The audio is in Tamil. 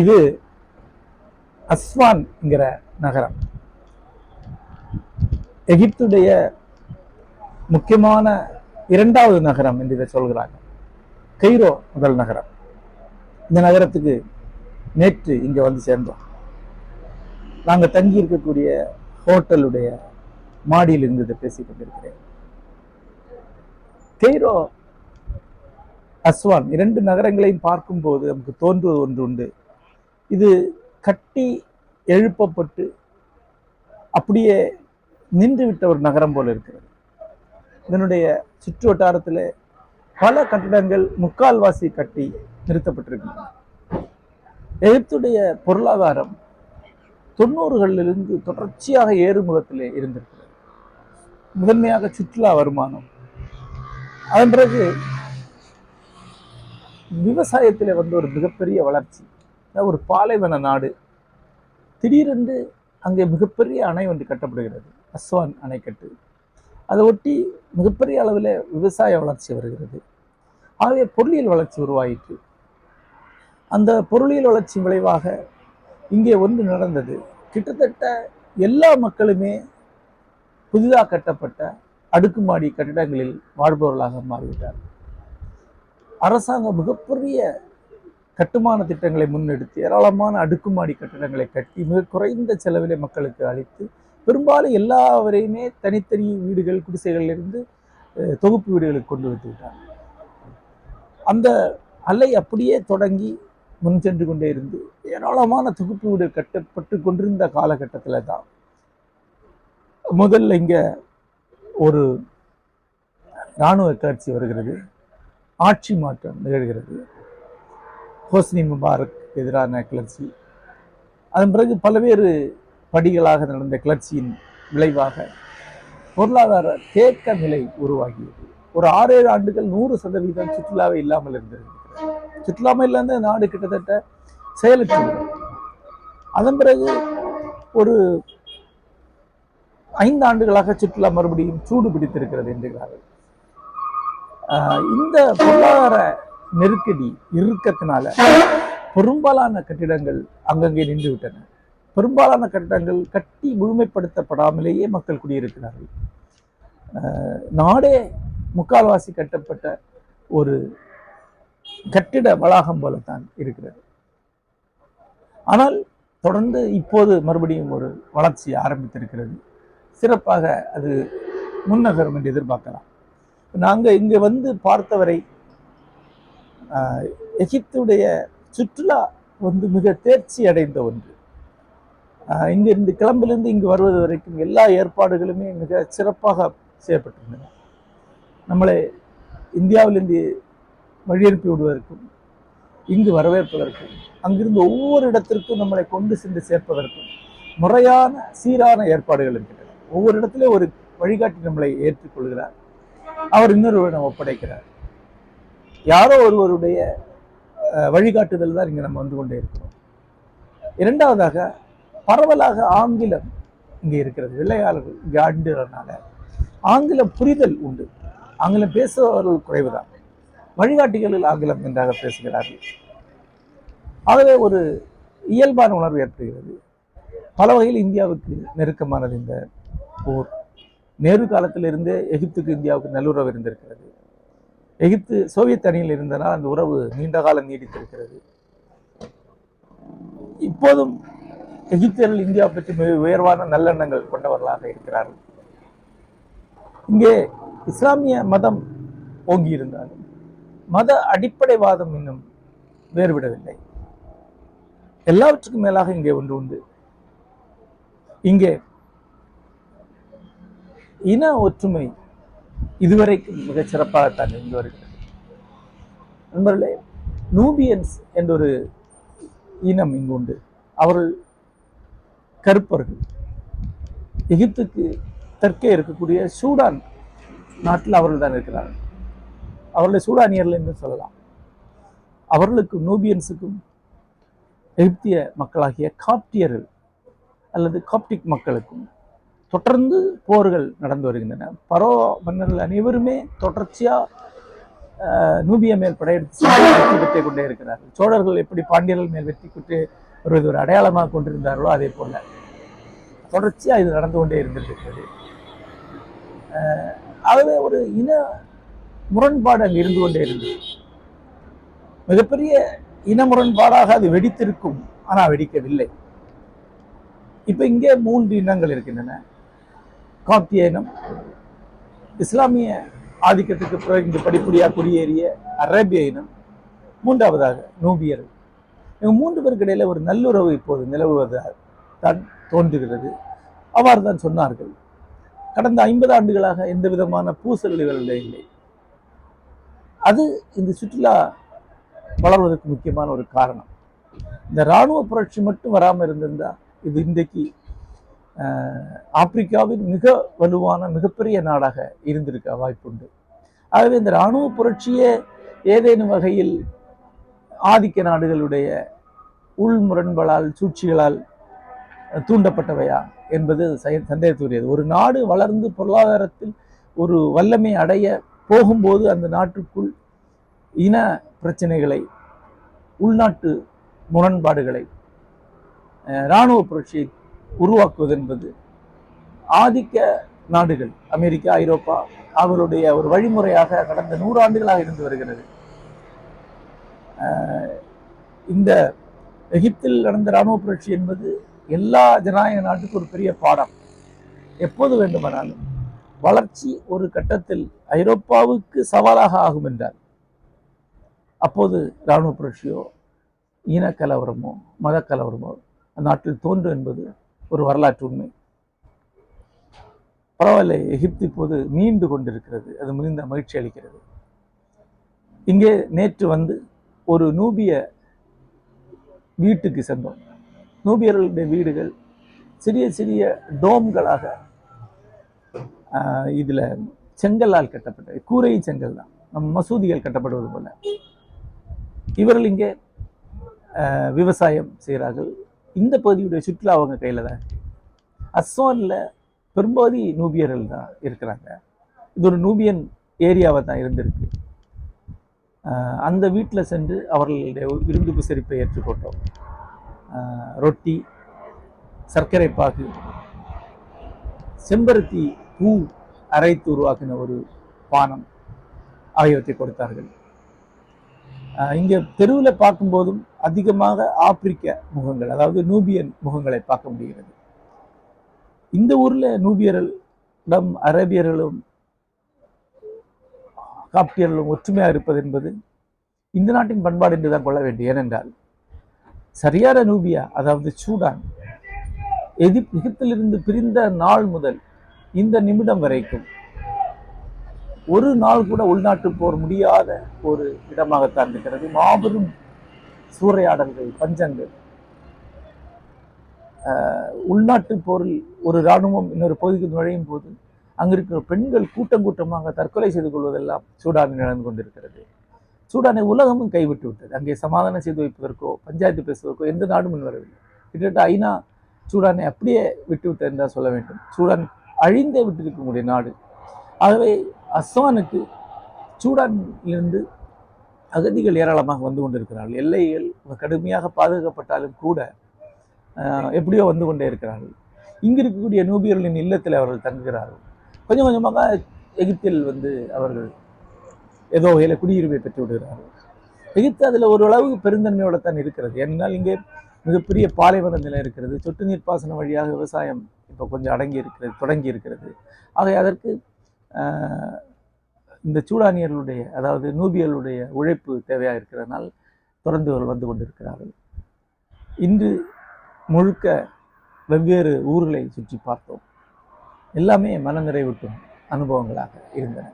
இது அஸ்வான்ங்கிற நகரம். எகிப்துடைய முக்கியமான இரண்டாவது நகரம் என்று இதை சொல்கிறாங்க. கைரோ முதல் நகரம். இந்த நகரத்துக்கு நேற்று இங்க வந்து சேர்ந்தோம். நாங்க தங்கி இருக்கக்கூடிய ஹோட்டலுடைய மாடியில் இருந்து இதை தேரோ அஸ்வான் இரண்டு நகரங்களையும் பார்க்கும்போது நமக்கு தோன்றுவது ஒன்று உண்டு. இது கட்டி எழுப்பப்பட்டு அப்படியே நின்றுவிட்ட ஒரு நகரம் போல இருக்கிறது. இதனுடைய சுற்று வட்டாரத்தில் பல கட்டிடங்கள் முக்கால்வாசி கட்டி நிறுத்தப்பட்டிருக்கின்றன. எகிப்துடைய பொருளாதாரம் தொண்ணூறுகளிலிருந்து தொடர்ச்சியாக ஏறுமுகத்திலே இருந்திருக்கிறது. முதன்மையாக சுற்றுலா வருமானம் அதன் பிறகு விவசாயத்தில் வந்து ஒரு மிகப்பெரிய வளர்ச்சி. ஒரு பாலைவன நாடு. திடீரென்று அங்கே மிகப்பெரிய அணை ஒன்று கட்டப்படுகிறது. அஸ்வான் அணைக்கட்டு. அதை ஒட்டி மிகப்பெரிய அளவில் விவசாய வளர்ச்சி வருகிறது. ஆகவே பொருளியல் வளர்ச்சி உருவாயிற்று. அந்த பொருளியல் வளர்ச்சி விளைவாக இங்கே ஒன்று நடந்தது. கிட்டத்தட்ட எல்லா மக்களுமே புதிதாக கட்டப்பட்ட அடுக்குமாடி கட்டிடங்களில் வாழ்பவர்களாக மாறிவிட்டார். அரசாங்கம் மிகப்பெரிய கட்டுமான திட்டங்களை முன்னெடுத்து ஏராளமான அடுக்குமாடி கட்டிடங்களை கட்டி மிக குறைந்த செலவிலே மக்களுக்கு அளித்து பெரும்பாலும் எல்லாவரையுமே தனித்தனி வீடுகள் குடிசைகளிலிருந்து தொகுப்பு வீடுகளுக்கு கொண்டு வந்து விட்டார். அந்த அலை அப்படியே தொடங்கி முன் சென்று கொண்டே இருந்து ஏராளமான தொகுப்பு வீடு கட்டப்பட்டு கொண்டிருந்த காலகட்டத்தில் தான் முதல்ல இங்கே ஒரு இராணுவ கிளர்ச்சி வருகிறது. ஆட்சி மாற்றம் நிகழ்கிறது. ஹோஸ்னி முபாரக் எதிரான கிளர்ச்சி. அதன் பிறகு பல்வேறு படிகளாக நடந்த கிளர்ச்சியின் விளைவாக பொருளாதார தேக்க நிலை உருவாகியது. ஒரு ஆறேழு ஆண்டுகள் நூறு சதவீதம் சுற்றுலாவே இல்லாமல் இருந்தது. சுற்றுலாமல் இல்லாத நாடு கிட்டத்தட்ட செயலற்று அதன் பிறகு ஒரு ஐந்து ஆண்டுகளாக சுற்றுலா மறுபடியும் சூடு பிடித்திருக்கிறது என்கிறார்கள் ஆஹ் இந்த பொருளாதார நெருக்கடி இறுக்கத்தினால பெரும்பாலான கட்டிடங்கள் அங்கங்கே நின்று விட்டன. பெரும்பாலான கட்டிடங்கள் கட்டி முழுமைப்படுத்தப்படாமலேயே மக்கள் குடியிருக்கிறார்கள். ஆஹ் நாடே முக்கால்வாசி கட்டப்பட்ட ஒரு கட்டிட வளாகம் போலத்தான் இருக்கிறது. ஆனால் தொடர்ந்து இப்போது மறுபடியும் ஒரு வளர்ச்சி ஆரம்பித்திருக்கிறது. சிறப்பாக அது முன்னகரும் என்று எதிர்பார்க்கலாம். நாங்கள் இங்கே வந்து பார்த்தவரை எகிப்துடைய சுற்றுலா வந்து மிக தேர்ச்சி அடைந்த ஒன்று. இங்கிருந்து கிளம்பிலிருந்து இங்கு வருவது வரைக்கும் எல்லா ஏற்பாடுகளுமே மிக சிறப்பாக செய்யப்பட்டிருந்தன. நம்மளை இந்தியாவிலிருந்து வழியனுப்பி விடுவதற்கும் இங்கு வரவேற்பதற்கும் அங்கிருந்து ஒவ்வொரு இடத்திற்கும் நம்மளை கொண்டு சென்று சேர்ப்பதற்கும் முறையான சீரான ஏற்பாடுகள் இருக்கின்றன. ஒவ்வொரு இடத்துல ஒரு வழிகாட்டி நம்மளை ஏற்றுக்கொள்கிறார். அவர் இன்னொருவரிடம் ஒப்படைக்கிறார். யாரோ ஒருவருடைய அஹ், வழிகாட்டுதல் தான் இங்கே நம்ம வந்து கொண்டே இருக்கிறோம். இரண்டாவதாக பரவலாக ஆங்கிலம் இங்கே இருக்கிறது. வெள்ளையாளர்கள் இங்கே ஆண்டுறதுனால ஆங்கிலம் புரிதல் உண்டு. ஆங்கிலம் பேசுபவர்கள் குறைவுதான். வழிகாட்டிகளில் ஆங்கிலம் நன்றாக பேசுகிறார்கள். ஆகவே ஒரு இயல்பான உணர்வு ஏற்படுகிறது. பல வகையில் இந்தியாவுக்கு நெருக்கமானது இந்த போர். நேரு காலத்திலிருந்தே எகிப்துக்கு இந்தியாவுக்கு நல்லுறவு இருந்திருக்கிறது. எகிப்து சோவியத் அணியில் இருந்தனால் அந்த உறவு நீண்ட காலம் நீடித்திருக்கிறது. இப்போதும் எகிப்தியர்கள் இந்தியா பற்றி மிக உயர்வான நல்லெண்ணங்கள் கொண்டவர்களாக இருக்கிறார்கள். இங்கே இஸ்லாமிய மதம் ஓங்கி இருந்தாலும் மத அடிப்படைவாதம் இன்னும் வேறுவிடவில்லை எல்லாவற்றுக்கும் மேலாக இங்கே ஒன்று உண்டு. இங்கே இன ஒற்றுமை இதுவரைக்கும் மிகச் சிறப்பாகத்தான் இருந்து வருகிறது. நண்பர்களே நூபியன்ஸ் என்றொரு இனம் இங்கு உண்டு. அவர்கள் கருப்பர்கள். எகிப்துக்கு தெற்கே இருக்கக்கூடிய சூடான் நாட்டில் அவர்கள் தான் இருக்கிறார்கள். அவர்களை சூடானியர்கள் என்று சொல்லலாம். அவர்களுக்கும் நூபியன்ஸுக்கும் எகிப்திய மக்களாகிய காப்டியர்கள் அல்லது காப்டிக் மக்களுக்கும் தொடர்ந்து போர்கள் நடந்து வருகின்றன. பரோ மன்னர்கள் அனைவருமே தொடர்ச்சியா ஆஹ், நூபிய மேல் படையெடுத்து வெற்றி கொண்டே இருக்கிறார்கள். சோழர்கள் எப்படி பாண்டியர்கள் மேல் வெற்றி பெற்று வருவது ஒரு அடையாளமாக கொண்டிருந்தார்களோ அதே போல தொடர்ச்சியா இது நடந்து கொண்டே இருந்திருக்கிறது. ஆஹ், ஆகவே ஒரு இன முரண்பாடு அங்கு இருந்து கொண்டே இருந்தது. மிகப்பெரிய இன முரண்பாடாக அது வெடித்திருக்கும். ஆனால் வெடிக்கவில்லை. இப்ப இங்கே மூன்று இனங்கள் இருக்கின்றன. காப்திய இனம் இஸ்லாமிய ஆதிக்கத்துக்கு பிறகு இங்கு படிப்படியாக குடியேறிய அரேபிய இனம் மூன்றாவதாக நூபியர்கள் இவங்க மூன்று பேருக்கு இடையில ஒரு நல்லுறவு இப்போது நிலவுவதாக தான் தோன்றுகிறது. அவ்வாறு தான் சொன்னார்கள். கடந்த ஐம்பது ஆண்டுகளாக எந்த விதமான பூசல்கள் இல்லை. அது இந்த சுற்றுலா வளர்வதற்கு முக்கியமான ஒரு காரணம். இந்த இராணுவ புரட்சி மட்டும் வராமல் இருந்திருந்தால் இது இன்றைக்கு ஆப்பிரிக்காவின் மிக வலுவான மிகப்பெரிய நாடாக இருந்திருக்க வாய்ப்புண்டு. ஆகவே இந்த இராணுவ புரட்சியே ஏதேனும் வகையில் ஆதிக்க நாடுகளுடைய உள்முரண்களால் சூழ்ச்சிகளால் தூண்டப்பட்டவையா என்பது சய- ஒரு நாடு வளர்ந்து பொருளாதாரத்தில் ஒரு வல்லமை அடைய போகும்போது அந்த நாட்டுக்குள் இன பிரச்சனைகளை உள்நாட்டு முரண்பாடுகளை இராணுவ புரட்சியை உருவாக்குவது என்பது ஆதிக்க நாடுகள் அமெரிக்கா ஐரோப்பா அவர்களுடைய ஒரு வழிமுறையாக கடந்த நூறு ஆண்டுகளாக இருந்து வருகிறது. இந்த எகிப்தில் நடந்த இராணுவ புரட்சி என்பது எல்லா ஜனநாயக நாட்டுக்கும் ஒரு பெரிய பாடம். எப்போது வேண்டுமானாலும் வளர்ச்சி ஒரு கட்டத்தில் ஐரோப்பாவுக்கு சவாலாக ஆகும் என்றால் அப்போது இராணுவ புரட்சியோ இனக்கலவரமோ மதக்கலவரமோ அந்நாட்டில் தோன்றும் என்பது ஒரு வரலாற்று உண்மை. பரவாயில்லை எகிப்து இப்போது மீண்டு கொண்டிருக்கிறது. அது மிகுந்த மகிழ்ச்சி அளிக்கிறது. இங்கே நேற்று வந்து ஒரு நூபிய வீட்டுக்கு சென்றோம். நூபியர்களுடைய வீடுகள் சிறிய சிறிய டோம்களாக இதில் இதுல செங்கல்லால் கட்டப்பட்ட கூரை செங்கல் தான். நம் மசூதிகள் கட்டப்படுவது போல. இவர்கள் இங்கே ஆஹ், விவசாயம் செய்கிறார்கள். இந்த பகுதியுடைய சுற்றுலா அவங்க கையில் தான் அஸ்ஸோனில் பெரும்பகுதி நூபியர்கள் தான் இருக்கிறாங்க. இது ஒரு நூபியன் ஏரியாவை தான் இருந்திருக்கு. அந்த வீட்டில் சென்று அவர்களுடைய விருந்து புசரிப்பை ஏற்றுக்கொண்டோம். ரொட்டி சர்க்கரை பாகு செம்பருத்தி பூ அரைத்து உருவாக்கின ஒரு பானம் ஆகியவற்றை கொடுத்தார்கள் இங்க தெருவில் பார்க்கும்போதும் அதிகமாக ஆப்பிரிக்க முகங்கள் அதாவது நூபியன் முகங்களை பார்க்க முடிகிறது. இந்த ஊர்ல நூபியர்களிடம் அரேபியர்களும் காப்டியர்களும் ஒற்றுமையாக இருப்பது என்பது இந்த நாட்டின் பண்பாடு என்று தான் கொள்ள வேண்டும். ஏனென்றால் சரியான நூபியா அதாவது சூடான் எதிர் எகிப்திலிருந்து பிரிந்த நாள் முதல் இந்த நிமிடம் வரைக்கும் ஒரு நாள் கூட உள்நாட்டு போர் முடியாத ஒரு இடமாகத்தான் இருக்கிறது. மாபெரும் சூறையாடல்கள் பஞ்சங்கள். ஆஹ், உள்நாட்டு போரில் ஒரு இராணுவம் இன்னொரு பகுதிக்கு நுழையும் போது அங்கு இருக்கிற பெண்கள் கூட்டம் கூட்டமாக தற்கொலை செய்து கொள்வதெல்லாம் சூடானில் நடந்து கொண்டிருக்கிறது. சூடானை உலகமும் கைவிட்டு விட்டது. அங்கே சமாதானம் செய்து வைப்பதற்கோ பஞ்சாயத்து பேசுவதற்கோ எந்த நாடும் முன் வரவில்லை கிட்டத்தட்ட ஐநா சூடானை அப்படியே விட்டுவிட்டது என்றால் சொல்ல வேண்டும். சூடான் அழிந்தே விட்டிருக்கக்கூடிய நாடு. ஆகவே அஸ்வானுக்கு சூடானிலிருந்து அகதிகள் ஏராளமாக வந்து கொண்டிருக்கிறார்கள். எல்லைகள் கடுமையாக பாதுகாக்கப்பட்டாலும் கூட எப்படியோ வந்து கொண்டே இருக்கிறார்கள். இங்கு இருக்கக்கூடிய நூபியர்களின் இல்லத்தில் அவர்கள் தங்குகிறார்கள். கொஞ்சம் கொஞ்சமாக எகிப்தில் வந்து அவர்கள் ஏதோ வகையில் குடியுரிமை பெற்று விடுகிறார்கள். எகிப்து அதில் ஓரளவு பெருந்தன்மையோட தான் இருக்கிறது. ஏனென்றால் இங்கே மிகப்பெரிய பாலைவன நிலம் இருக்கிறது. சொட்டு நீர் பாசனம் வழியாக விவசாயம் இப்போ கொஞ்சம் அடங்கி இருக்கிறது தொடங்கி இருக்கிறது. ஆகவே அதற்கு இந்த சூடானியர்களுடைய அதாவது நூபியர்களுடைய உழைப்பு தேவையாக இருக்கிறதுனால் தொடர்ந்து வந்து கொண்டிருக்கிறார்கள். இன்று முழுக்க வெவ்வேறு ஊர்களை சுற்றி பார்த்தோம். எல்லாமே மனநிறைவூட்டும் அனுபவங்களாக இருந்தன.